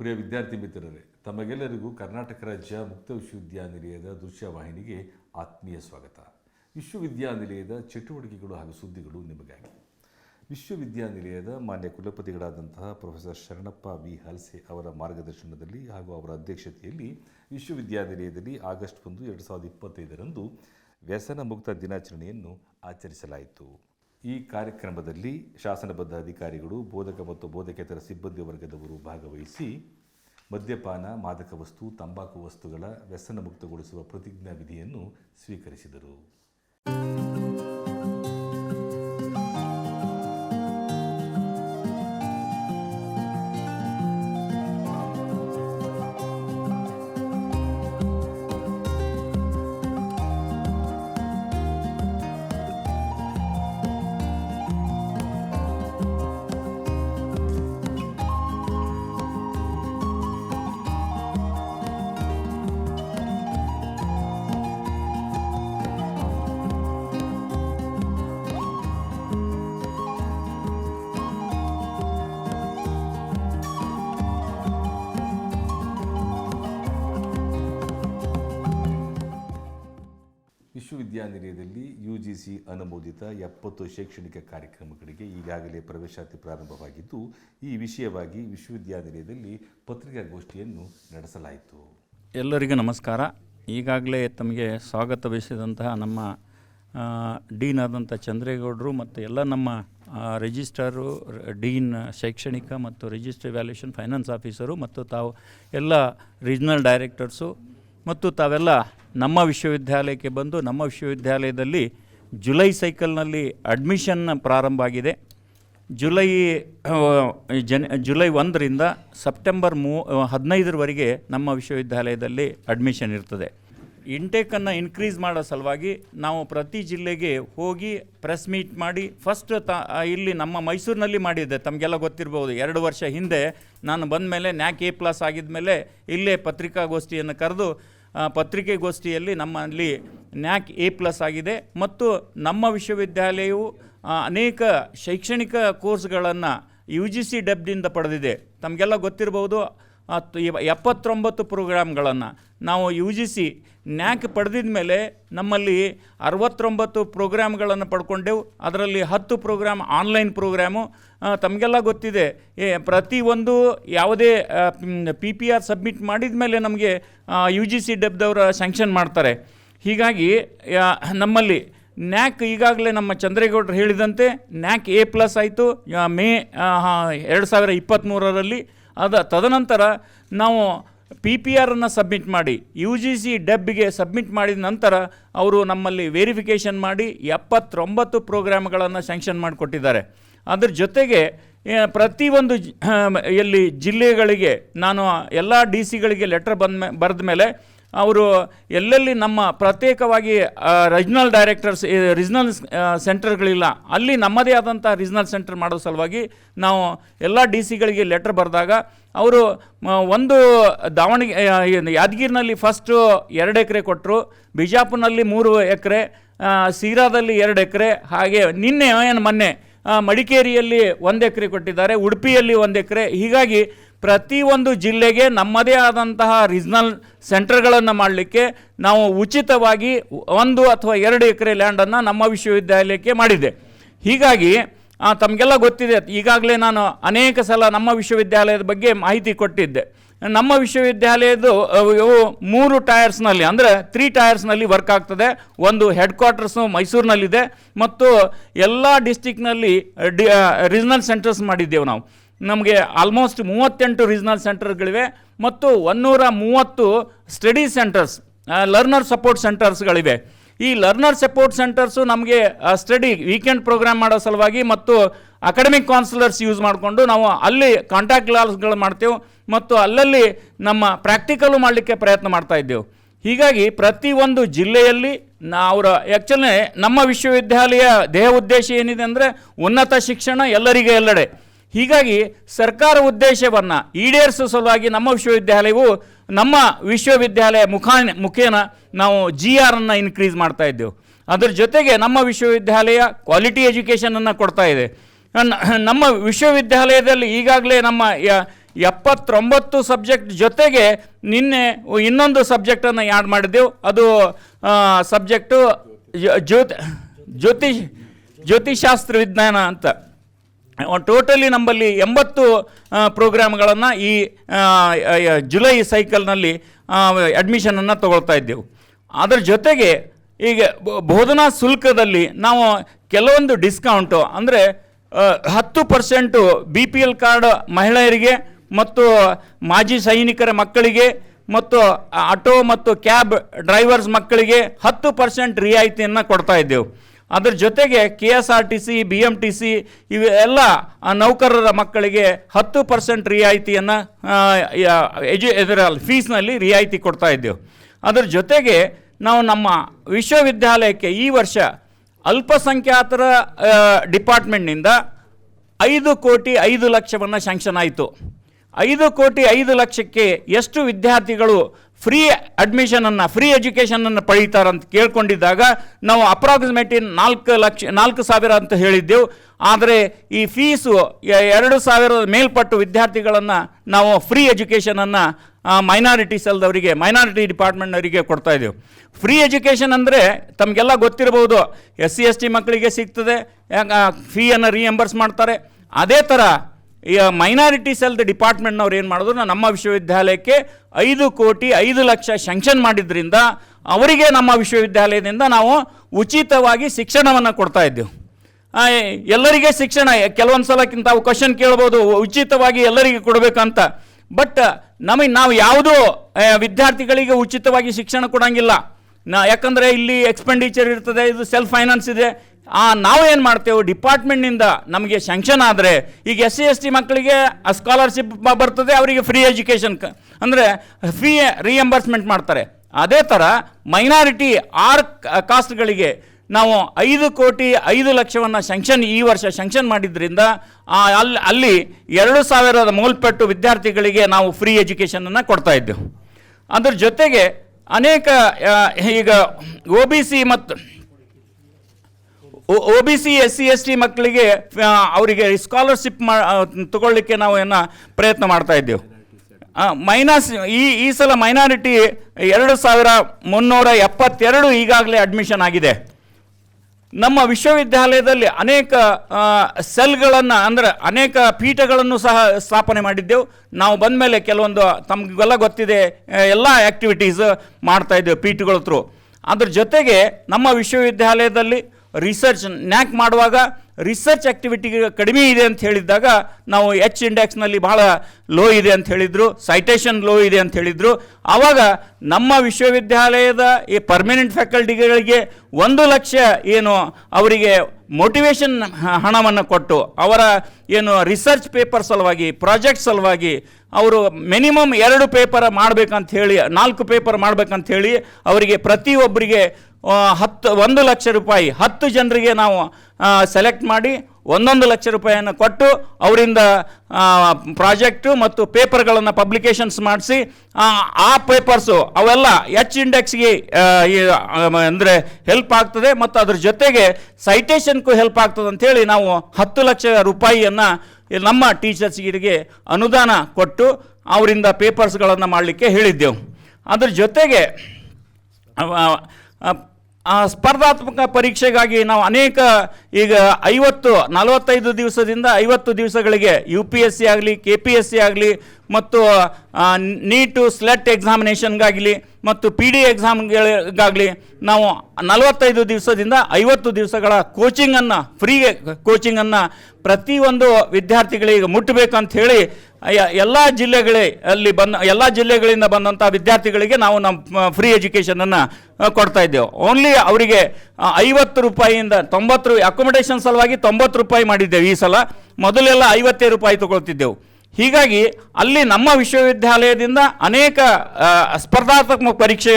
ಪ್ರಿಯ ವಿದ್ಯಾರ್ಥಿ ಮಿತ್ರರೇ, ತಮಗೆಲ್ಲರಿಗೂ ಕರ್ನಾಟಕ ರಾಜ್ಯ ಮುಕ್ತ ವಿಶ್ವವಿದ್ಯಾನಿಲಯದ ದೃಶ್ಯವಾಹಿನಿಗೆ ಆತ್ಮೀಯ ಸ್ವಾಗತ. ವಿಶ್ವವಿದ್ಯಾನಿಲಯದ ಚಟುವಟಿಕೆಗಳು ಹಾಗೂ ಸುದ್ದಿಗಳು ನಿಮಗಾಗಿ. ವಿಶ್ವವಿದ್ಯಾನಿಲಯದ ಮಾನ್ಯ ಕುಲಪತಿಗಳಾದಂತಹ ಪ್ರೊಫೆಸರ್ ಶರಣಪ್ಪ ವಿ. ಹಲ್ಸೆ ಅವರ ಮಾರ್ಗದರ್ಶನದಲ್ಲಿ ಹಾಗೂ ಅವರ ಅಧ್ಯಕ್ಷತೆಯಲ್ಲಿ ವಿಶ್ವವಿದ್ಯಾನಿಲಯದಲ್ಲಿ ಆಗಸ್ಟ್ ಒಂದು, ಎರಡು ಸಾವಿರದ ಇಪ್ಪತ್ತೈದರಂದು ವ್ಯಸನ ಮುಕ್ತ ದಿನಾಚರಣೆಯನ್ನು ಆಚರಿಸಲಾಯಿತು. ಈ ಕಾರ್ಯಕ್ರಮದಲ್ಲಿ ಶಾಸನಬದ್ಧ ಅಧಿಕಾರಿಗಳು, ಬೋಧಕ ಮತ್ತು ಬೋಧಕೇತರ ಸಿಬ್ಬಂದಿ ವರ್ಗದವರು ಭಾಗವಹಿಸಿ ಮದ್ಯಪಾನ, ಮಾದಕ ವಸ್ತು, ತಂಬಾಕು ವಸ್ತುಗಳ ವ್ಯಸನ ಮುಕ್ತಗೊಳಿಸುವ ಪ್ರತಿಜ್ಞಾ ವಿಧಿಯನ್ನು ಸ್ವೀಕರಿಸಿದರು. ಜಿ ಸಿ ಅನುಮೋದಿತ ಎಪ್ಪತ್ತು ಶೈಕ್ಷಣಿಕ ಕಾರ್ಯಕ್ರಮಗಳಿಗೆ ಈಗಾಗಲೇ ಪ್ರವೇಶಾತಿ ಪ್ರಾರಂಭವಾಗಿದ್ದು, ಈ ವಿಷಯವಾಗಿ ವಿಶ್ವವಿದ್ಯಾನಿಲಯದಲ್ಲಿ ಪತ್ರಿಕಾಗೋಷ್ಠಿಯನ್ನು ನಡೆಸಲಾಯಿತು. ಎಲ್ಲರಿಗೂ ನಮಸ್ಕಾರ. ಈಗಾಗಲೇ ತಮಗೆ ಸ್ವಾಗತ ಬಯಸಿದಂತಹ ನಮ್ಮ ಡೀನ್ ಆದಂಥ ಚಂದ್ರೇಗೌಡರು ಮತ್ತು ಎಲ್ಲ ನಮ್ಮ ರಿಜಿಸ್ಟರು ಡೀನ್ ಶೈಕ್ಷಣಿಕ ಮತ್ತು ರಿಜಿಸ್ಟರ್ ವ್ಯಾಲ್ಯೂಷನ್ ಫೈನಾನ್ಸ್ ಆಫೀಸರು ಮತ್ತು ತಾವು ಎಲ್ಲ ರೀಜ್ನಲ್ ಡೈರೆಕ್ಟರ್ಸು ಮತ್ತು ತಾವೆಲ್ಲ ನಮ್ಮ ವಿಶ್ವವಿದ್ಯಾಲಯಕ್ಕೆ ಬಂದು ನಮ್ಮ ವಿಶ್ವವಿದ್ಯಾಲಯದಲ್ಲಿ ಜುಲೈ ಸೈಕಲ್ನಲ್ಲಿ ಅಡ್ಮಿಷನ್ ಪ್ರಾರಂಭ ಆಗಿದೆ. ಜುಲೈ ಜನ, ಜುಲೈ ಒಂದರಿಂದ ಸೆಪ್ಟೆಂಬರ್ ಮೂ ಹದಿನೈದರವರೆಗೆ ನಮ್ಮ ವಿಶ್ವವಿದ್ಯಾಲಯದಲ್ಲಿ ಅಡ್ಮಿಷನ್ ಇರ್ತದೆ. ಇಂಟೇಕನ್ನು ಇನ್ಕ್ರೀಸ್ ಮಾಡೋ ಸಲುವಾಗಿ ನಾವು ಪ್ರತಿ ಜಿಲ್ಲೆಗೆ ಹೋಗಿ ಪ್ರೆಸ್ ಮೀಟ್ ಮಾಡಿ ಫಸ್ಟ್ ತ ಇಲ್ಲಿ ನಮ್ಮ ಮೈಸೂರಿನಲ್ಲಿ ಮಾಡಿದ್ದೆ. ತಮಗೆಲ್ಲ ಗೊತ್ತಿರ್ಬೋದು, ಎರಡು ವರ್ಷ ಹಿಂದೆ ನಾನು ಬಂದ ಮೇಲೆ ನ್ಯಾಕ್ ಎ ಪ್ಲಸ್ ಆಗಿದ ಮೇಲೆ ಇಲ್ಲೇ ಪತ್ರಿಕಾಗೋಷ್ಠಿಯನ್ನು ಕರೆದು ಪತ್ರಿಕೆಗೋಷ್ಠಿಯಲ್ಲಿ ನಮ್ಮಲ್ಲಿ ನ್ಯಾಕ್ ಎ ಪ್ಲಸ್ ಆಗಿದೆ ಮತ್ತು ನಮ್ಮ ವಿಶ್ವವಿದ್ಯಾಲಯವು ಅನೇಕ ಶೈಕ್ಷಣಿಕ ಕೋರ್ಸ್ಗಳನ್ನು ಯು ಜಿ ಸಿ ಡೆಬ್ನಿಂದ ಪಡೆದಿದೆ. ತಮಗೆಲ್ಲ ಇವ- ಎಪ್ಪತ್ತೊಂಬತ್ತು ಪ್ರೋಗ್ರಾಮ್ಗಳನ್ನು ನಾವು ಯು ಜಿ ಸಿ ನ್ಯಾಕ್ ಪಡೆದಿದ ಮೇಲೆ ನಮ್ಮಲ್ಲಿ ಅರವತ್ತೊಂಬತ್ತು ಪ್ರೋಗ್ರಾಮ್ಗಳನ್ನು ಪಡ್ಕೊಂಡೆವು. ಅದರಲ್ಲಿ ಹತ್ತು ಪ್ರೋಗ್ರಾಮ್ ಆನ್ಲೈನ್ ಪ್ರೋಗ್ರಾಮು. ತಮಗೆಲ್ಲ ಗೊತ್ತಿದೆ. ಪ್ರತಿಯೊಂದು ಯಾವುದೇ ಪಿ ಪಿ ಆರ್ ಸಬ್ಮಿಟ್ ಮಾಡಿದ ಮೇಲೆ ನಮಗೆ ಯು ಜಿ ಸಿ ಡಬ್ದವರು ಸ್ಯಾಂಕ್ಷನ್ ಮಾಡ್ತಾರೆ. ಹೀಗಾಗಿ ನಮ್ಮಲ್ಲಿ ನ್ಯಾಕ್ ಈಗಾಗಲೇ ನಮ್ಮ ಚಂದ್ರೇಗೌಡರು ಹೇಳಿದಂತೆ, ನ್ಯಾಕ್ ಎ ಪ್ಲಸ್ ಆಯಿತು. ಮೇ ಎರಡು ಸಾವಿರ ಇಪ್ಪತ್ತ್ಮೂರರಲ್ಲಿ ಅದ ತದನಂತರ ನಾವು ಪಿ ಪಿ ಆರನ್ನು ಸಬ್ಮಿಟ್ ಮಾಡಿ ಯು ಜಿ ಸಿ ಡಬ್ಗೆ ಸಬ್ಮಿಟ್ ಮಾಡಿದ ನಂತರ ಅವರು ನಮ್ಮಲ್ಲಿ ವೇರಿಫಿಕೇಷನ್ ಮಾಡಿ ಎಪ್ಪತ್ತೊಂಬತ್ತು ಪ್ರೋಗ್ರಾಮ್ಗಳನ್ನು ಸ್ಯಾಂಕ್ಷನ್ ಮಾಡಿಕೊಟ್ಟಿದ್ದಾರೆ. ಅದ್ರ ಜೊತೆಗೆ ಪ್ರತಿಯೊಂದು ಎಲ್ಲಿ ಜಿಲ್ಲೆಗಳಿಗೆ ನಾನು ಎಲ್ಲ ಡಿ ಸಿಗಳಿಗೆ ಲೆಟ್ರ್ ಬಂದ ಬರೆದ ಮೇಲೆ ಅವರು ಎಲ್ಲೆಲ್ಲಿ ನಮ್ಮ ಪ್ರತ್ಯೇಕವಾಗಿ ರೀಜ್ನಲ್ ಡೈರೆಕ್ಟರ್ಸ್ ರೀಜ್ನಲ್ ಸೆಂಟರ್ಗಳಿಲ್ಲ ಅಲ್ಲಿ ನಮ್ಮದೇ ಆದಂಥ ರೀಜ್ನಲ್ ಸೆಂಟರ್ ಮಾಡೋ ಸಲುವಾಗಿ ನಾವು ಎಲ್ಲ ಡಿ ಸಿಗಳಿಗೆ ಲೆಟ್ರ್ ಬರೆದಾಗ ಅವರು ಒಂದು ದಾವಣಗೆ ಯಾದಗಿರಿನಲ್ಲಿ ಫಸ್ಟು ಎರಡು ಎಕರೆ ಕೊಟ್ಟರು ಬಿಜಾಪುರ್ನಲ್ಲಿ ಮೂರು ಎಕರೆ ಸೀರಾದಲ್ಲಿ ಎರಡು ಎಕರೆ, ಹಾಗೆ ನಿನ್ನೆ, ಏನು ಮೊನ್ನೆ ಮಡಿಕೇರಿಯಲ್ಲಿ ಒಂದು ಎಕರೆ ಕೊಟ್ಟಿದ್ದಾರೆ, ಉಡುಪಿಯಲ್ಲಿ ಒಂದು ಎಕರೆ, ಹೀಗಾಗಿ ಪ್ರತಿಯೊಂದು ಜಿಲ್ಲೆಗೆ ನಮ್ಮದೇ ಆದಂತಹ ರೀಜ್ನಲ್ ಸೆಂಟರ್ಗಳನ್ನು ಮಾಡಲಿಕ್ಕೆ ನಾವು ಉಚಿತವಾಗಿ ಒಂದು ಅಥವಾ ಎರಡು ಎಕರೆ ಲ್ಯಾಂಡನ್ನು ನಮ್ಮ ವಿಶ್ವವಿದ್ಯಾಲಯಕ್ಕೆ ಮಾಡಿದೆ. ಹೀಗಾಗಿ ತಮಗೆಲ್ಲ ಗೊತ್ತಿದೆ. ಈಗಾಗಲೇ ನಾನು ಅನೇಕ ಸಲ ನಮ್ಮ ವಿಶ್ವವಿದ್ಯಾಲಯದ ಬಗ್ಗೆ ಮಾಹಿತಿ ಕೊಟ್ಟಿದ್ದೆ. ನಮ್ಮ ವಿಶ್ವವಿದ್ಯಾಲಯದ್ದು ಇವು ಮೂರು ಟಯರ್ಸ್ನಲ್ಲಿ, ಅಂದರೆ ತ್ರೀ ಟೈರ್ಸ್ನಲ್ಲಿ ವರ್ಕ್ ಆಗ್ತದೆ. ಒಂದು ಹೆಡ್ ಕ್ವಾರ್ಟರ್ಸು ಮೈಸೂರಿನಲ್ಲಿದೆ. ಮತ್ತು ಎಲ್ಲ ಡಿಸ್ಟಿಕ್ನಲ್ಲಿ ಡಿ ರೀಜ್ನಲ್ ಸೆಂಟರ್ಸ್ ಮಾಡಿದ್ದೇವೆ ನಾವು. ನಮಗೆ ಆಲ್ಮೋಸ್ಟ್ ಮೂವತ್ತೆಂಟು ರೀಜನಲ್ ಸೆಂಟರ್ಗಳಿವೆ ಮತ್ತು ಒನ್ನೂರ ಮೂವತ್ತು ಸ್ಟಡಿ ಸೆಂಟರ್ಸ್ ಲರ್ನರ್ ಸಪೋರ್ಟ್ ಸೆಂಟರ್ಸ್ಗಳಿವೆ ಈ ಲರ್ನರ್ ಸಪೋರ್ಟ್ ಸೆಂಟರ್ಸು ನಮಗೆ ಸ್ಟಡಿ ವೀಕೆಂಡ್ ಪ್ರೋಗ್ರಾಮ್ ಮಾಡೋ ಸಲುವಾಗಿ ಮತ್ತು ಅಕಾಡೆಮಿಕ್ ಕೌನ್ಸಿಲರ್ಸ್ ಯೂಸ್ ಮಾಡಿಕೊಂಡು ನಾವು ಅಲ್ಲಿ ಕಾಂಟ್ಯಾಕ್ಟ್ ಕ್ಲಾಸ್ಗಳು ಮಾಡ್ತೇವೆ ಮತ್ತು ಅಲ್ಲಲ್ಲಿ ನಮ್ಮ ಪ್ರಾಕ್ಟಿಕಲು ಮಾಡಲಿಕ್ಕೆ ಪ್ರಯತ್ನ ಮಾಡ್ತಾ ಇದ್ದೆವು. ಹೀಗಾಗಿ ಪ್ರತಿಯೊಂದು ಜಿಲ್ಲೆಯಲ್ಲಿ ಅವರ ಆ್ಯಕ್ಚುಲಿ ನಮ್ಮ ವಿಶ್ವವಿದ್ಯಾಲಯ ದೇಹ ಉದ್ದೇಶ ಏನಿದೆ ಅಂದರೆ ಉನ್ನತ ಶಿಕ್ಷಣ ಎಲ್ಲರಿಗೆ ಎಲ್ಲೆಡೆ. ಹೀಗಾಗಿ ಸರ್ಕಾರ ಉದ್ದೇಶವನ್ನು ಈಡೇರಿಸುವ ಸಲುವಾಗಿ ನಮ್ಮ ವಿಶ್ವವಿದ್ಯಾಲಯವು ನಮ್ಮ ವಿಶ್ವವಿದ್ಯಾಲಯ ಮುಖಾ ಮುಖೇನ ನಾವು ಜಿ ಆರನ್ನು ಇನ್ಕ್ರೀಸ್ ಮಾಡ್ತಾ ಇದ್ದೆವು. ಅದರ ಜೊತೆಗೆ ನಮ್ಮ ವಿಶ್ವವಿದ್ಯಾಲಯ ಕ್ವಾಲಿಟಿ ಎಜುಕೇಷನನ್ನು ಕೊಡ್ತಾ ಇದೆ. ನಮ್ಮ ವಿಶ್ವವಿದ್ಯಾಲಯದಲ್ಲಿ ಈಗಾಗಲೇ ನಮ್ಮ ಎಪ್ಪತ್ತೊಂಬತ್ತು ಸಬ್ಜೆಕ್ಟ್ ಜೊತೆಗೆ ನಿನ್ನೆ ಇನ್ನೊಂದು ಸಬ್ಜೆಕ್ಟನ್ನು ಯಾಡ್ ಮಾಡಿದ್ದೆವು. ಅದು ಸಬ್ಜೆಕ್ಟು ಜ್ಯೋತಿ ಜ್ಯೋತಿಷ್ ಜ್ಯೋತಿಷಾಸ್ತ್ರ ವಿಜ್ಞಾನ ಅಂತ. ಟೋಟಲಿ ನಮ್ಮಲ್ಲಿ ಎಂಬತ್ತು ಪ್ರೋಗ್ರಾಮ್ಗಳನ್ನು ಈ ಜುಲೈ ಸೈಕಲ್ನಲ್ಲಿ ಅಡ್ಮಿಷನನ್ನು ತಗೊಳ್ತಾ ಇದ್ದೆವು. ಅದರ ಜೊತೆಗೆ ಈಗ ಬೋಧನಾ ಶುಲ್ಕದಲ್ಲಿ ನಾವು ಕೆಲವೊಂದು ಡಿಸ್ಕೌಂಟು, ಅಂದರೆ ಹತ್ತು percent B P L card ಮಹಿಳೆಯರಿಗೆ ಮತ್ತು ಮಾಜಿ ಸೈನಿಕರ ಮಕ್ಕಳಿಗೆ ಮತ್ತು ಆಟೋ ಮತ್ತು ಕ್ಯಾಬ್ ಡ್ರೈವರ್ಸ್ ಮಕ್ಕಳಿಗೆ ಹತ್ತು ಪರ್ಸೆಂಟ್ ರಿಯಾಯಿತಿಯನ್ನು ಕೊಡ್ತಾ ಇದ್ದೆವು. ಅದ್ರ ಜೊತೆಗೆ K S R T C, B M T C ಇವೆಲ್ಲ ನೌಕರರ ಮಕ್ಕಳಿಗೆ ಹತ್ತು ಪರ್ಸೆಂಟ್ ರಿಯಾಯಿತಿಯನ್ನು ಎಜು, ಇದರ ಫೀಸ್ನಲ್ಲಿ ರಿಯಾಯಿತಿ ಕೊಡ್ತಾ ಇದ್ದೆವು. ಅದರ ಜೊತೆಗೆ ನಾವು ನಮ್ಮ ವಿಶ್ವವಿದ್ಯಾಲಯಕ್ಕೆ ಈ ವರ್ಷ ಅಲ್ಪಸಂಖ್ಯಾತರ ಡಿಪಾರ್ಟ್ಮೆಂಟ್ನಿಂದ ಐದು ಕೋಟಿ ಐದು ಲಕ್ಷವನ್ನು ಶಾಂಕ್ಷನ್ ಆಯಿತು. ಐದು ಕೋಟಿ ಐದು ಲಕ್ಷಕ್ಕೆ ಎಷ್ಟು ವಿದ್ಯಾರ್ಥಿಗಳು ಫ್ರೀ ಅಡ್ಮಿಷನನ್ನು ಫ್ರೀ ಎಜುಕೇಷನನ್ನು ಪಡೀತಾರಂತ ಕೇಳ್ಕೊಂಡಿದ್ದಾಗ ನಾವು ಅಪ್ರಾಕ್ಸಿಮೇಟ್ಲಿ ನಾಲ್ಕು ಲಕ್ಷ, ನಾಲ್ಕು ಸಾವಿರ ಅಂತ ಹೇಳಿದ್ದೆವು. ಆದರೆ ಈ ಫೀಸು ಎರಡು ಸಾವಿರದ ಮೇಲ್ಪಟ್ಟು ವಿದ್ಯಾರ್ಥಿಗಳನ್ನು ನಾವು ಫ್ರೀ ಎಜುಕೇಷನನ್ನು ಮೈನಾರಿಟೀಸ್ ಸೆಲ್ದವರಿಗೆ ಮೈನಾರಿಟಿ ಡಿಪಾರ್ಟ್ಮೆಂಟ್ನವರಿಗೆ ಕೊಡ್ತಾ ಇದ್ದೆವು. ಫ್ರೀ ಎಜುಕೇಷನ್ ಅಂದರೆ ತಮಗೆಲ್ಲ ಗೊತ್ತಿರಬಹುದು ಎಸ್ ಸಿ ಎಸ್ ಟಿ ಮಕ್ಕಳಿಗೆ ಸಿಗ್ತದೆ ಫೀಯನ್ನು ರಿಯಂಬರ್ಸ್ ಮಾಡ್ತಾರೆ. ಅದೇ ಥರ ಈ ಮೈನಾರಿಟಿ ಸೆಲ್ದ ಡಿಪಾರ್ಟ್ಮೆಂಟ್ನವ್ರು ಏನು ಮಾಡಿದ್ರು ನಮ್ಮ ವಿಶ್ವವಿದ್ಯಾಲಯಕ್ಕೆ ಐದು ಕೋಟಿ ಐದು ಲಕ್ಷ ಶಂಕ್ಷನ್ ಮಾಡಿದ್ರಿಂದ ಅವರಿಗೆ ನಮ್ಮ ವಿಶ್ವವಿದ್ಯಾಲಯದಿಂದ ನಾವು ಉಚಿತವಾಗಿ ಶಿಕ್ಷಣವನ್ನು ಕೊಡ್ತಾ ಇದ್ದೆವು. ಎಲ್ಲರಿಗೆ ಶಿಕ್ಷಣ ಕೆಲವೊಂದು ಸಲಕ್ಕಿಂತ ತಾವು ಕ್ವಶನ್ ಕೇಳ್ಬೋದು, ಉಚಿತವಾಗಿ ಎಲ್ಲರಿಗೆ ಕೊಡಬೇಕಂತ. ಬಟ್ ನಮಗೆ ನಾವು ಯಾವುದೂ ವಿದ್ಯಾರ್ಥಿಗಳಿಗೆ ಉಚಿತವಾಗಿ ಶಿಕ್ಷಣ ಕೊಡೋಂಗಿಲ್ಲ. ನಾ ಯಾಕಂದರೆ ಇಲ್ಲಿ ಎಕ್ಸ್ಪೆಂಡಿಚರ್ ಇರ್ತದೆ, ಇದು ಸೆಲ್ಫ್ ಫೈನಾನ್ಸ್ ಇದೆ. ಆ ನಾವು ಏನು ಮಾಡ್ತೇವೆ? ಡಿಪಾರ್ಟ್ಮೆಂಟ್ನಿಂದ ನಮಗೆ ಸ್ಯಾಂಕ್ಷನ್ ಆದರೆ ಈಗ ಎಸ್ ಸಿ ಎಸ್ ಟಿ ಮಕ್ಕಳಿಗೆ ಸ್ಕಾಲರ್ಶಿಪ್ ಬರ್ತದೆ, ಅವರಿಗೆ ಫ್ರೀ ಎಜುಕೇಷನ್ ಕ ಅಂದರೆ ಫೀ ರಿಯಂಬರ್ಸ್ಮೆಂಟ್ ಮಾಡ್ತಾರೆ. ಅದೇ ಥರ ಮೈನಾರಿಟಿ ಆರ್ ಕಾಸ್ಟ್ಗಳಿಗೆ ನಾವು ಐದು ಕೋಟಿ ಐದು ಲಕ್ಷವನ್ನು ಶಂಕ್ಷನ್ ಈ ವರ್ಷ ಶಂಕ್ಷನ್ ಮಾಡಿದ್ರಿಂದ ಅಲ್ಲಿ ಅಲ್ಲಿ ಎರಡು ಸಾವಿರದ ಮೂಲ್ಪಟ್ಟು ವಿದ್ಯಾರ್ಥಿಗಳಿಗೆ ನಾವು ಫ್ರೀ ಎಜುಕೇಷನನ್ನು ಕೊಡ್ತಾ ಇದ್ದೆವು. ಅದ್ರ ಜೊತೆಗೆ ಅನೇಕ ಈಗ ಒ ಬಿ ಸಿ ಮತ್ತು O B C S C S T ಮಕ್ಕಳಿಗೆ ಅವರಿಗೆ ಸ್ಕಾಲರ್ಶಿಪ್ ಮಾ ತಗೊಳ್ಳಿಕ್ಕೆ ನಾವು ಏನು ಪ್ರಯತ್ನ ಮಾಡ್ತಾ ಇದ್ದೇವೆ. ಮೈನಸ್ ಈ ಈ ಸಲ ಮೈನಾರಿಟಿ ಎರಡು ಸಾವಿರ ಮುನ್ನೂರ ಎಪ್ಪತ್ತೆರಡು ಈಗಾಗಲೇ ಅಡ್ಮಿಷನ್ ಆಗಿದೆ. ನಮ್ಮ ವಿಶ್ವವಿದ್ಯಾಲಯದಲ್ಲಿ ಅನೇಕ ಸೆಲ್ಗಳನ್ನು ಅಂದರೆ ಅನೇಕ ಪೀಠಗಳನ್ನು ಸಹ ಸ್ಥಾಪನೆ ಮಾಡಿದ್ದೆವು. ನಾವು ಬಂದ ಮೇಲೆ ಕೆಲವೊಂದು ತಮಗೆಲ್ಲ ಗೊತ್ತಿದೆ ಎಲ್ಲ ಆ್ಯಕ್ಟಿವಿಟೀಸ್ ಮಾಡ್ತಾ ಇದ್ದೇವೆ ಪೀಠಗಳ ಥ್ರೂ ಅದ್ರ ಜೊತೆಗೆ ನಮ್ಮ ವಿಶ್ವವಿದ್ಯಾಲಯದಲ್ಲಿ ರಿಸರ್ಚ್ ನ್ಯಾಕ್ ಮಾಡುವಾಗ ರಿಸರ್ಚ್ ಆ್ಯಕ್ಟಿವಿಟಿ ಕಡಿಮೆ ಇದೆ ಅಂತ ಹೇಳಿದ್ದಾಗ ನಾವು ಎಚ್ ಇಂಡೆಕ್ಸ್ನಲ್ಲಿ ಬಹಳ ಲೋ ಇದೆ ಅಂತ ಹೇಳಿದರು ಸೈಟೇಷನ್ ಲೋ ಇದೆ ಅಂತ ಹೇಳಿದರು. ಆವಾಗ ನಮ್ಮ ವಿಶ್ವವಿದ್ಯಾಲಯದ ಈ ಪರ್ಮನೆಂಟ್ ಫ್ಯಾಕಲ್ಟಿಗಳಿಗೆ ಒಂದು ಲಕ್ಷ ಏನು ಅವರಿಗೆ ಮೋಟಿವೇಶನ್ ಹಣವನ್ನು ಕೊಟ್ಟು ಅವರ ಏನು ರಿಸರ್ಚ್ ಪೇಪರ್ ಸಲುವಾಗಿ ಪ್ರಾಜೆಕ್ಟ್ ಸಲುವಾಗಿ ಅವರು ಮಿನಿಮಮ್ ಎರಡು ಪೇಪರ್ ಮಾಡಬೇಕಂತ ಹೇಳಿ, ನಾಲ್ಕು ಪೇಪರ್ ಮಾಡಬೇಕಂತ ಹೇಳಿ ಅವರಿಗೆ ಪ್ರತಿಯೊಬ್ಬರಿಗೆ ಹತ್ತು, ಒಂದು ಲಕ್ಷ ರೂಪಾಯಿ ಹತ್ತು ಜನರಿಗೆ ನಾವು ಸೆಲೆಕ್ಟ್ ಮಾಡಿ ಒಂದೊಂದು ಲಕ್ಷ ರೂಪಾಯಿಯನ್ನು ಕೊಟ್ಟು ಅವರಿಂದ ಪ್ರಾಜೆಕ್ಟು ಮತ್ತು ಪೇಪರ್ಗಳನ್ನು ಪಬ್ಲಿಕೇಶನ್ಸ್ ಮಾಡಿಸಿ, ಆ ಪೇಪರ್ಸು ಅವೆಲ್ಲ ಎಚ್ ಇಂಡೆಕ್ಸ್ಗೆ ಅಂದರೆ ಹೆಲ್ಪ್ ಆಗ್ತದೆ ಮತ್ತು ಅದ್ರ ಜೊತೆಗೆ ಸೈಟೇಷನ್ಗೂ ಹೆಲ್ಪ್ ಆಗ್ತದೆ ಅಂಥೇಳಿ ನಾವು ಹತ್ತು ಲಕ್ಷ ರೂಪಾಯಿಯನ್ನು ನಮ್ಮ ಟೀಚರ್ಸ್ಗಳಿಗೆ ಅನುದಾನ ಕೊಟ್ಟು ಅವರಿಂದ ಪೇಪರ್ಸ್ಗಳನ್ನು ಮಾಡಲಿಕ್ಕೆ ಹೇಳಿದ್ದೆವು. ಅದ್ರ ಜೊತೆಗೆ ಆ- ಸ್ಪರ್ಧಾತ್ಮಕ ಪರೀಕ್ಷೆಗಾಗಿ ನಾವು ಅನೇಕ ಈಗ ಐವತ್ತು, ನಲವತ್ತೈದು ದಿವಸದಿಂದ ಐವತ್ತು ದಿವಸಗಳಿಗೆ ಯು ಪಿ ಎಸ್ ಸಿ ಆಗಲಿ ಕೆ ಪಿ ಎಸ್ ಸಿ ಆಗಲಿ ಮತ್ತು ನೀಟು ಸ್ಲೆಟ್ ಎಕ್ಸಾಮಿನೇಷನ್ಗಾಗಲಿ ಮತ್ತು ಪಿ ಡಿ ಎಕ್ಸಾಮ್ಗಳಿಗಾಗಲಿ ನಾವು ನಲವತ್ತೈದು ದಿವಸದಿಂದ ಐವತ್ತು ದಿವಸಗಳ ಕೋಚಿಂಗನ್ನು ಫ್ರೀ ಕೋಚಿಂಗನ್ನು ಪ್ರತಿಯೊಂದು ವಿದ್ಯಾರ್ಥಿಗಳಿಗೆ ಮುಟ್ಟಬೇಕಂತ ಹೇಳಿ ಎಲ್ಲ ಜಿಲ್ಲೆಗಳೇ ಅಲ್ಲಿ ಬಂದ, ಎಲ್ಲ ಜಿಲ್ಲೆಗಳಿಂದ ಬಂದಂಥ ವಿದ್ಯಾರ್ಥಿಗಳಿಗೆ ನಾವು ನಮ್ಮ ಫ್ರೀ ಎಜುಕೇಷನನ್ನು ಕೊಡ್ತಾ ಇದ್ದೇವೆ. ಓನ್ಲಿ ಅವರಿಗೆ ಐವತ್ತು ರೂಪಾಯಿಯಿಂದ ತೊಂಬತ್ತು ಅಕೊಮಡೇಷನ್ ಸಲುವಾಗಿ ತೊಂಬತ್ತು ರೂಪಾಯಿ ಮಾಡಿದ್ದೇವೆ ಈ ಸಲ. ಮೊದಲೆಲ್ಲ ಐವತ್ತೇ ರೂಪಾಯಿ ತಗೊಳ್ತಿದ್ದೆವು. ಹೀಗಾಗಿ ಅಲ್ಲಿ ನಮ್ಮ ವಿಶ್ವವಿದ್ಯಾಲಯದಿಂದ ಅನೇಕ ಸ್ಪರ್ಧಾತ್ಮಕ ಪರೀಕ್ಷೆ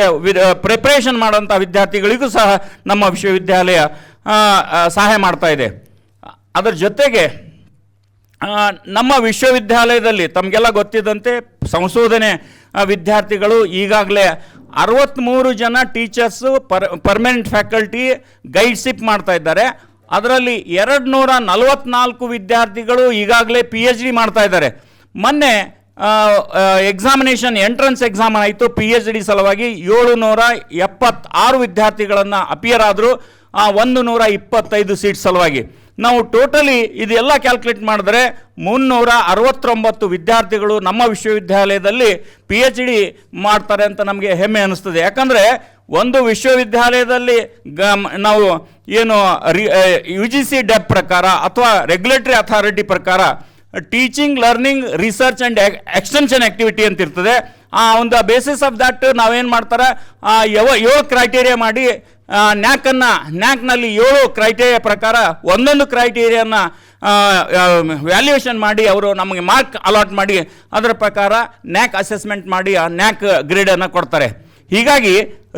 ಪ್ರಿಪ್ರೇಷನ್ ಮಾಡೋಂಥ ವಿದ್ಯಾರ್ಥಿಗಳಿಗೂ ಸಹ ನಮ್ಮ ವಿಶ್ವವಿದ್ಯಾಲಯ ಸಹಾಯ ಮಾಡ್ತಾ ಇದೆ. ಅದರ ಜೊತೆಗೆ ನಮ್ಮ ವಿಶ್ವವಿದ್ಯಾಲಯದಲ್ಲಿ ತಮಗೆಲ್ಲ ಗೊತ್ತಿದ್ದಂತೆ ಸಂಶೋಧನೆ ವಿದ್ಯಾರ್ಥಿಗಳು ಈಗಾಗಲೇ ಅರವತ್ತ್ಮೂರು ಜನ teachers per, permanent faculty guideship ಮಾಡ್ತಾ ಇದ್ದಾರೆ. ಅದರಲ್ಲಿ ಎರಡು ನೂರ ನಲವತ್ನಾಲ್ಕು ವಿದ್ಯಾರ್ಥಿಗಳು ಈಗಾಗಲೇ ಪಿ ಎಚ್ ಡಿ ಮಾಡ್ತಾ ಇದ್ದಾರೆ. ಮೊನ್ನೆ ಎಕ್ಸಾಮಿನೇಷನ್ ಎಂಟ್ರೆನ್ಸ್ ಎಕ್ಸಾಮ್ ಆಯಿತು ಪಿ ಎಚ್ ಡಿ ಸಲುವಾಗಿ ಏಳು ನೂರ ಎಪ್ಪತ್ತಾರು ವಿದ್ಯಾರ್ಥಿಗಳನ್ನು ಅಪಿಯರ್ ಆದರು ಒಂದು ನೂರ ಇಪ್ಪತ್ತೈದು ಸೀಟ್ ಸಲುವಾಗಿ. ನಾವು ಟೋಟಲಿ ಇದೆಲ್ಲ ಕ್ಯಾಲ್ಕುಲೇಟ್ ಮಾಡಿದ್ರೆ ಮುನ್ನೂರ ಅರವತ್ತೊಂಬತ್ತು ವಿದ್ಯಾರ್ಥಿಗಳು ನಮ್ಮ ವಿಶ್ವವಿದ್ಯಾಲಯದಲ್ಲಿ ಪಿ ಎಚ್ ಡಿ ಮಾಡ್ತಾರೆ ಅಂತ ನಮಗೆ ಹೆಮ್ಮೆ ಅನ್ನಿಸ್ತದೆ ಯಾಕಂದರೆ ಒಂದು ವಿಶ್ವವಿದ್ಯಾಲಯದಲ್ಲಿ ಗ ನಾವು ಏನು ರಿ ಯು ಜಿ ಸಿ ಡೆಪ್ ಪ್ರಕಾರ ಅಥವಾ ರೆಗ್ಯುಲೇಟರಿ ಅಥಾರಿಟಿ ಪ್ರಕಾರ teaching learning research and extension activity ಅಂತ ಇರ್ತದೆ. ಆ, ಒಂದು ಬೇಸಿಸ್ ಆಫ್ ದಟ್ ನಾವೇನು ಮಾಡ್ತಾರೆ? ಯವ ಏಳು ಕ್ರೈಟೇರಿಯಾ ಮಾಡಿ ನ್ಯಾಕನ್ನು, ನ್ಯಾಕ್ನಲ್ಲಿ ಏಳು ಕ್ರೈಟೇರಿಯಾ ಪ್ರಕಾರ ಒಂದೊಂದು ಕ್ರೈಟೇರಿಯಾನ ವ್ಯಾಲ್ಯೂಯೇಷನ್ ಮಾಡಿ ಅವರು ನಮಗೆ ಮಾರ್ಕ್ ಅಲಾಟ್ ಮಾಡಿ ಅದರ ಪ್ರಕಾರ ನ್ಯಾಕ್ ಅಸೆಸ್ಮೆಂಟ್ ಮಾಡಿ ಆ ನ್ಯಾಕ್ ಗ್ರೇಡನ್ನು ಕೊಡ್ತಾರೆ. ಹೀಗಾಗಿ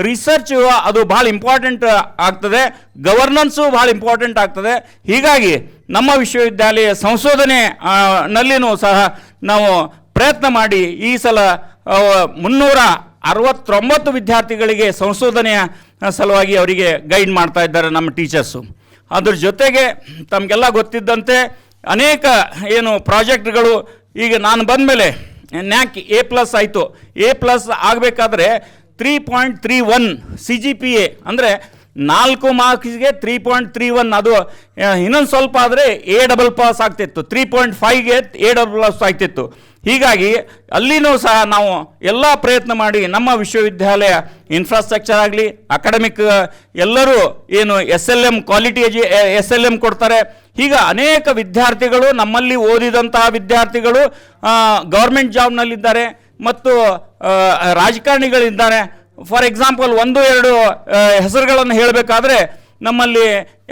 ರಿಸರ್ಚ್ ಅದು ಭಾಳ ಇಂಪಾರ್ಟೆಂಟ್ ಆಗ್ತದೆ ಗವರ್ನೆನ್ಸು ಭಾಳ ಇಂಪಾರ್ಟೆಂಟ್ ಆಗ್ತದೆ. ಹೀಗಾಗಿ ನಮ್ಮ ವಿಶ್ವವಿದ್ಯಾಲಯ ಸಂಶೋಧನೆ ನಲ್ಲಿನೂ ಸಹ ನಾವು ಪ್ರಯತ್ನ ಮಾಡಿ ಈ ಸಲ ಮುನ್ನೂರ ಅರವತ್ತೊಂಬತ್ತು ವಿದ್ಯಾರ್ಥಿಗಳಿಗೆ ಸಂಶೋಧನೆಯ ಸಲುವಾಗಿ ಅವರಿಗೆ ಗೈಡ್ ಮಾಡ್ತಾ ಇದ್ದಾರೆ ನಮ್ಮ ಟೀಚರ್ಸು. ಅದ್ರ ಜೊತೆಗೆ ತಮಗೆಲ್ಲ ಗೊತ್ತಿದ್ದಂತೆ ಅನೇಕ ಏನು ಪ್ರಾಜೆಕ್ಟ್ಗಳು ಈಗ ನಾನು ಬಂದ ಮೇಲೆ ನ್ಯಾಕ್ ಎ ಪ್ಲಸ್ ಆಯಿತು. ಎ ಪ್ಲಸ್ ಆಗಬೇಕಾದ್ರೆ three point three one C G P A ಅಂದರೆ ನಾಲ್ಕು ಮಾರ್ಕ್ಸ್ಗೆ ತ್ರೀ ಪಾಯಿಂಟ್ ತ್ರೀ ಒನ್ ಅದು ಇನ್ನೊಂದು ಸ್ವಲ್ಪ ಆದರೆ ಎ ಡಬಲ್ ಪಾಸ್ ಆಗ್ತಿತ್ತು. ತ್ರೀ ಪಾಯಿಂಟ್ ಫೈವ್ಗೆ ಎ ಡಬಲ್ ಪಾಸ್ ಆಗ್ತಿತ್ತು. ಹೀಗಾಗಿ ಅಲ್ಲಿನೂ ಸಹ ನಾವು ಎಲ್ಲ ಪ್ರಯತ್ನ ಮಾಡಿ ನಮ್ಮ ವಿಶ್ವವಿದ್ಯಾಲಯ ಇನ್ಫ್ರಾಸ್ಟ್ರಕ್ಚರ್ ಆಗಲಿ ಅಕಾಡೆಮಿಕ್ ಎಲ್ಲರೂ ಏನು ಎಸ್ ಎಲ್ ಎಂ ಕ್ವಾಲಿಟಿ ಎಜು ಎಸ್ ಎಲ್ ಎಂ ಕೊಡ್ತಾರೆ. ಈಗ ಅನೇಕ ವಿದ್ಯಾರ್ಥಿಗಳು ನಮ್ಮಲ್ಲಿ ಓದಿದಂತಹ ವಿದ್ಯಾರ್ಥಿಗಳು ಗೌರ್ಮೆಂಟ್ ಜಾಬ್ನಲ್ಲಿದ್ದಾರೆ ಮತ್ತು ರಾಜಕಾರಣಿಗಳಿದ್ದಾರೆ. ಫಾರ್ ಎಕ್ಸಾಂಪಲ್ ಒಂದು, ಎರಡು ಹೆಸರುಗಳನ್ನು ಹೇಳಬೇಕಾದ್ರೆ ನಮ್ಮಲ್ಲಿ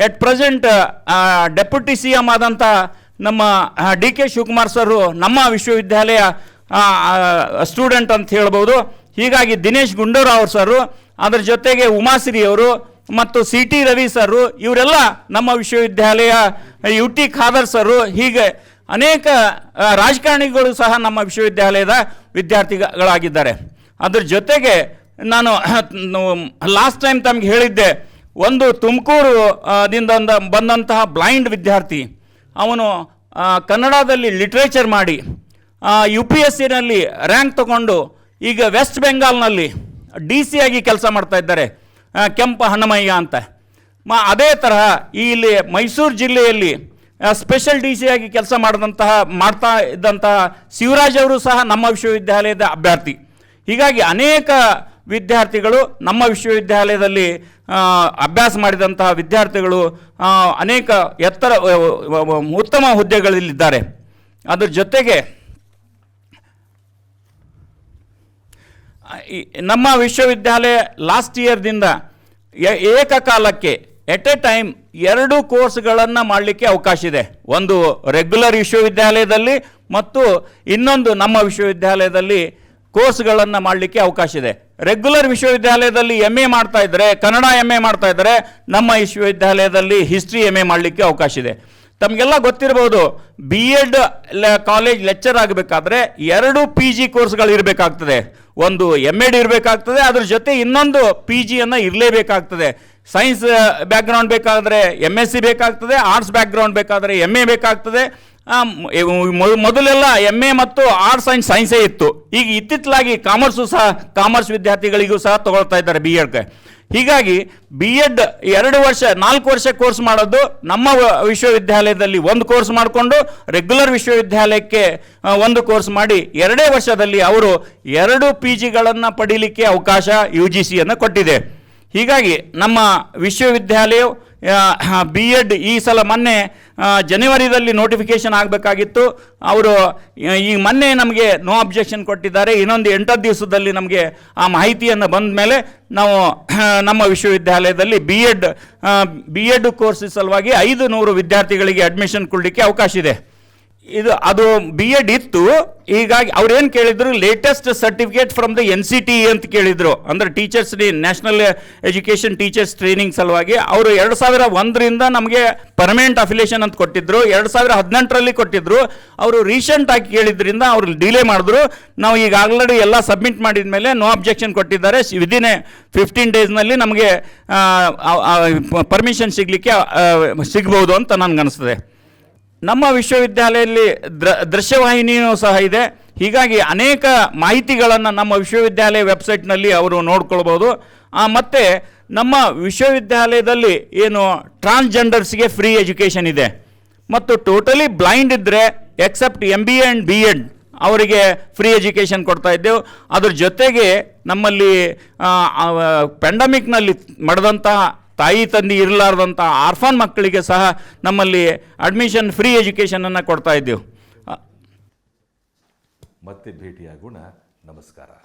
at present deputy C M ಆದಂಥ ನಮ್ಮ ಡಿ ಕೆ ಶಿವಕುಮಾರ್ ಸರು ನಮ್ಮ ವಿಶ್ವವಿದ್ಯಾಲಯ ಸ್ಟೂಡೆಂಟ್ ಅಂತ ಹೇಳ್ಬೋದು. ಹೀಗಾಗಿ ದಿನೇಶ್ ಗುಂಡೂರಾವ್ ಸರು, ಅದರ ಜೊತೆಗೆ ಉಮಾಶ್ರೀ ಅವರು ಮತ್ತು ಸಿ ಟಿ ರವಿ ಸರು, ಇವರೆಲ್ಲ ನಮ್ಮ ವಿಶ್ವವಿದ್ಯಾಲಯ, ಯು ಟಿ ಖಾದರ್ ಸರು, ಹೀಗೆ ಅನೇಕ ರಾಜಕಾರಣಿಗಳು ಸಹ ನಮ್ಮ ವಿಶ್ವವಿದ್ಯಾಲಯದ ವಿದ್ಯಾರ್ಥಿಗಳಾಗಿದ್ದಾರೆ. ಅದರ ಜೊತೆಗೆ ನಾನು ಲಾಸ್ಟ್ ಟೈಮ್ ತಮಗೆ ಹೇಳಿದ್ದೆ, ಒಂದು ತುಮಕೂರು ದಿಂದ ಬಂದಂತಹ ಬ್ಲೈಂಡ್ ವಿದ್ಯಾರ್ಥಿ, ಅವನು ಕನ್ನಡದಲ್ಲಿ ಲಿಟ್ರೇಚರ್ ಮಾಡಿ ಯು ಪಿ ಎಸ್ ಸಿನಲ್ಲಿ ರ್ಯಾಂಕ್ ತಗೊಂಡು ಈಗ ವೆಸ್ಟ್ ಬೆಂಗಾಲ್ನಲ್ಲಿ ಡಿ ಸಿ ಆಗಿ ಕೆಲಸ ಮಾಡ್ತಾ ಇದ್ದಾರೆ ಕೆಂಪ ಹನುಮಯ್ಯ ಅಂತ. ಮ, ಅದೇ ತರಹ ಈ ಇಲ್ಲಿ ಮೈಸೂರು ಜಿಲ್ಲೆಯಲ್ಲಿ ಸ್ಪೆಷಲ್ ಡಿ ಸಿ ಆಗಿ ಕೆಲಸ ಮಾಡಿದಂತಹ, ಮಾಡ್ತಾ ಇದ್ದಂತಹ ಶಿವರಾಜ್ ಅವರು ಸಹ ನಮ್ಮ ವಿಶ್ವವಿದ್ಯಾಲಯದ ಅಭ್ಯರ್ಥಿ. ಹೀಗಾಗಿ ಅನೇಕ ವಿದ್ಯಾರ್ಥಿಗಳು ನಮ್ಮ ವಿಶ್ವವಿದ್ಯಾಲಯದಲ್ಲಿ ಅಭ್ಯಾಸ ಮಾಡಿದಂತಹ ವಿದ್ಯಾರ್ಥಿಗಳು ಅನೇಕ ಎತ್ತರ ಉತ್ತಮ ಹುದ್ದೆಗಳಲ್ಲಿದ್ದಾರೆ. ಅದರ ಜೊತೆಗೆ ನಮ್ಮ ವಿಶ್ವವಿದ್ಯಾಲಯ ಲಾಸ್ಟ್ ಇಯರ್ದಿಂದ ಏಕಕಾಲಕ್ಕೆ ಎಟ್ ಎ ಟೈಮ್ ಎರಡು ಕೋರ್ಸ್ಗಳನ್ನು ಮಾಡಲಿಕ್ಕೆ ಅವಕಾಶ ಇದೆ. ಒಂದು ರೆಗ್ಯುಲರ್ ವಿಶ್ವವಿದ್ಯಾಲಯದಲ್ಲಿ ಮತ್ತು ಇನ್ನೊಂದು ನಮ್ಮ ವಿಶ್ವವಿದ್ಯಾಲಯದಲ್ಲಿ ಕೋರ್ಸ್ಗಳನ್ನು ಮಾಡಲಿಕ್ಕೆ ಅವಕಾಶ ಇದೆ. ರೆಗ್ಯುಲರ್ ವಿಶ್ವವಿದ್ಯಾಲಯದಲ್ಲಿ ಎಂ ಎ ಮಾಡ್ತಾ ಇದ್ದರೆ ಕನ್ನಡ ಎಂ ಎ ಮಾಡ್ತಾ ಇದ್ದರೆ ನಮ್ಮ ವಿಶ್ವವಿದ್ಯಾಲಯದಲ್ಲಿ ಹಿಸ್ಟ್ರಿ ಎಂ ಎ ಮಾಡಲಿಕ್ಕೆ ಅವಕಾಶ ಇದೆ. ತಮಗೆಲ್ಲ ಗೊತ್ತಿರ್ಬೋದು ಬಿ ಎಡ್ ಕಾಲೇಜ್ ಲೆಕ್ಚರ್ ಆಗಬೇಕಾದ್ರೆ ಎರಡು ಪಿ ಜಿ ಕೋರ್ಸ್ಗಳು ಇರಬೇಕಾಗ್ತದೆ. ಒಂದು ಎಂ ಎಡ್ ಇರಬೇಕಾಗ್ತದೆ, ಅದ್ರ ಜೊತೆ ಇನ್ನೊಂದು ಪಿ ಜಿಯನ್ನು ಇರಲೇಬೇಕಾಗ್ತದೆ. ಸೈನ್ಸ್ ಬ್ಯಾಕ್ಗ್ರೌಂಡ್ ಬೇಕಾದರೆ ಎಂ ಎಸ್ ಸಿ ಬೇಕಾಗ್ತದೆ ಆರ್ಟ್ಸ್ ಬ್ಯಾಕ್ಗ್ರೌಂಡ್ ಬೇಕಾದರೆ ಎಂ ಎ ಬೇಕಾಗ್ತದೆ. ಮೊದಲೆಲ್ಲ ಎಂ ಎ ಮತ್ತು ಆರ್ಟ್ಸ್ ಆ್ಯಂಡ್ ಸೈನ್ಸೇ ಇತ್ತು. ಈಗ ಇತ್ತಿತ್ತಲಾಗಿ ಕಾಮರ್ಸು ಸಹ ಕಾಮರ್ಸ್ ವಿದ್ಯಾರ್ಥಿಗಳಿಗೂ ಸಹ ತಗೊಳ್ತಾ ಇದ್ದಾರೆ ಬಿ ಎಡ್ಗೆ ಹೀಗಾಗಿ ಬಿ ಎಡ್ ಎರಡು ವರ್ಷ, ನಾಲ್ಕು ವರ್ಷ ಕೋರ್ಸ್ ಮಾಡೋದು ನಮ್ಮ ವಿಶ್ವವಿದ್ಯಾಲಯದಲ್ಲಿ ಒಂದು ಕೋರ್ಸ್ ಮಾಡಿಕೊಂಡು ರೆಗ್ಯುಲರ್ ವಿಶ್ವವಿದ್ಯಾಲಯಕ್ಕೆ ಒಂದು ಕೋರ್ಸ್ ಮಾಡಿ ಎರಡೇ ವರ್ಷದಲ್ಲಿ ಅವರು ಎರಡು ಪಿ ಜಿಗಳನ್ನು ಪಡೀಲಿಕ್ಕೆ ಅವಕಾಶ ಯು ಜಿ ಸಿಯನ್ನು ಕೊಟ್ಟಿದೆ. ಹೀಗಾಗಿ ನಮ್ಮ ವಿಶ್ವವಿದ್ಯಾಲಯವು ಬಿ ಎಡ್ ಈ ಸಲ ಮೊನ್ನೆ ಜನವರಿದಲ್ಲಿ ನೋಟಿಫಿಕೇಷನ್ ಆಗಬೇಕಾಗಿತ್ತು. ಅವರು ಈ ಮೊನ್ನೆ ನಮಗೆ ನೋ ಅಬ್ಜೆಕ್ಷನ್ ಕೊಟ್ಟಿದ್ದಾರೆ. ಇನ್ನೊಂದು ಎಂಟು ದಿವಸದಲ್ಲಿ ನಮಗೆ ಆ ಮಾಹಿತಿಯನ್ನು ಬಂದ ಮೇಲೆ ನಾವು ನಮ್ಮ ವಿಶ್ವವಿದ್ಯಾಲಯದಲ್ಲಿ B Ed B Ed course ಸಲುವಾಗಿ ಐದು ನೂರು ವಿದ್ಯಾರ್ಥಿಗಳಿಗೆ ಅಡ್ಮಿಷನ್ ಕೊಡಲಿಕ್ಕೆ ಅವಕಾಶ ಇದೆ. ಇದು ಅದು ಬಿ ಎಡ್ ಇತ್ತು. ಹೀಗಾಗಿ ಅವ್ರೇನು ಕೇಳಿದ್ರು? Latest certificate from the N C T ಅಂತ ಕೇಳಿದ್ರು. ಅಂದ್ರೆ teachers day national education teachers training ಸಲುವಾಗಿ ಅವರು ಎರಡು ಸಾವಿರ ಒಂದರಿಂದ ನಮಗೆ ಪರ್ಮನೆಂಟ್ ಅಫಿಲೇಷನ್ ಅಂತ ಕೊಟ್ಟಿದ್ರು. ಎರಡು ಸಾವಿರ ಹದಿನೆಂಟರಲ್ಲಿ ಕೊಟ್ಟಿದ್ರು. ಅವರು ರೀಸೆಂಟ್ ಆಗಿ ಕೇಳಿದ್ರಿಂದ ಅವರು ಡಿಲೇ ಮಾಡಿದ್ರು. ನಾವು ಈಗ ಆಲ್ರೆಡಿ ಎಲ್ಲ ಸಬ್ಮಿಟ್ ಮಾಡಿದ ಮೇಲೆ ನೋ ಅಬ್ಜೆಕ್ಷನ್ ಕೊಟ್ಟಿದ್ದಾರೆ. ವಿದಿನ್ ಎ ಫಿಫ್ಟೀನ್ ಡೇಸ್ನಲ್ಲಿ ನಮಗೆ ಪರ್ಮಿಷನ್ ಸಿಗಲಿಕ್ಕೆ ಸಿಗ್ಬೋದು ಅಂತ ನನಗನ್ನಿಸ್ತದೆ ನಮ್ಮ ವಿಶ್ವವಿದ್ಯಾಲಯದಲ್ಲಿ ದೃ ದೃಶ್ಯವಾಹಿನಿಯೂ ಸಹ ಇದೆ. ಹೀಗಾಗಿ ಅನೇಕ ಮಾಹಿತಿಗಳನ್ನು ನಮ್ಮ ವಿಶ್ವವಿದ್ಯಾಲಯ ವೆಬ್ಸೈಟ್ನಲ್ಲಿ ಅವರು ನೋಡ್ಕೊಳ್ಬೋದು. ಮತ್ತು ನಮ್ಮ ವಿಶ್ವವಿದ್ಯಾಲಯದಲ್ಲಿ ಏನು ಟ್ರಾನ್ಸ್ಜೆಂಡರ್ಸ್ಗೆ ಫ್ರೀ ಎಜುಕೇಷನ್ ಇದೆ. ಮತ್ತು ಟೋಟಲಿ ಬ್ಲೈಂಡ್ ಇದ್ದರೆ except M B and B Ed ಅವರಿಗೆ ಫ್ರೀ ಎಜುಕೇಷನ್ ಕೊಡ್ತಾ ಇದ್ದೆವು. ಅದ್ರ ಜೊತೆಗೆ ನಮ್ಮಲ್ಲಿ ಪೆಂಡಮಿಕ್ನಲ್ಲಿ ಮಡದಂತಹ ತಾಯಿ ತಂದೆ ಇರಲಾರ್ದಂಥ ಆರ್ಫಾನ್ ಮಕ್ಕಳಿಗೆ ಸಹ ನಮ್ಮಲ್ಲಿ ಅಡ್ಮಿಷನ್ ಫ್ರೀ ಎಜುಕೇಷನನ್ನು ಕೊಡ್ತಾ ಇದ್ದೆವು. ಮತ್ತೆ ಭೇಟಿಯಾಗೋಣ. ನಮಸ್ಕಾರ.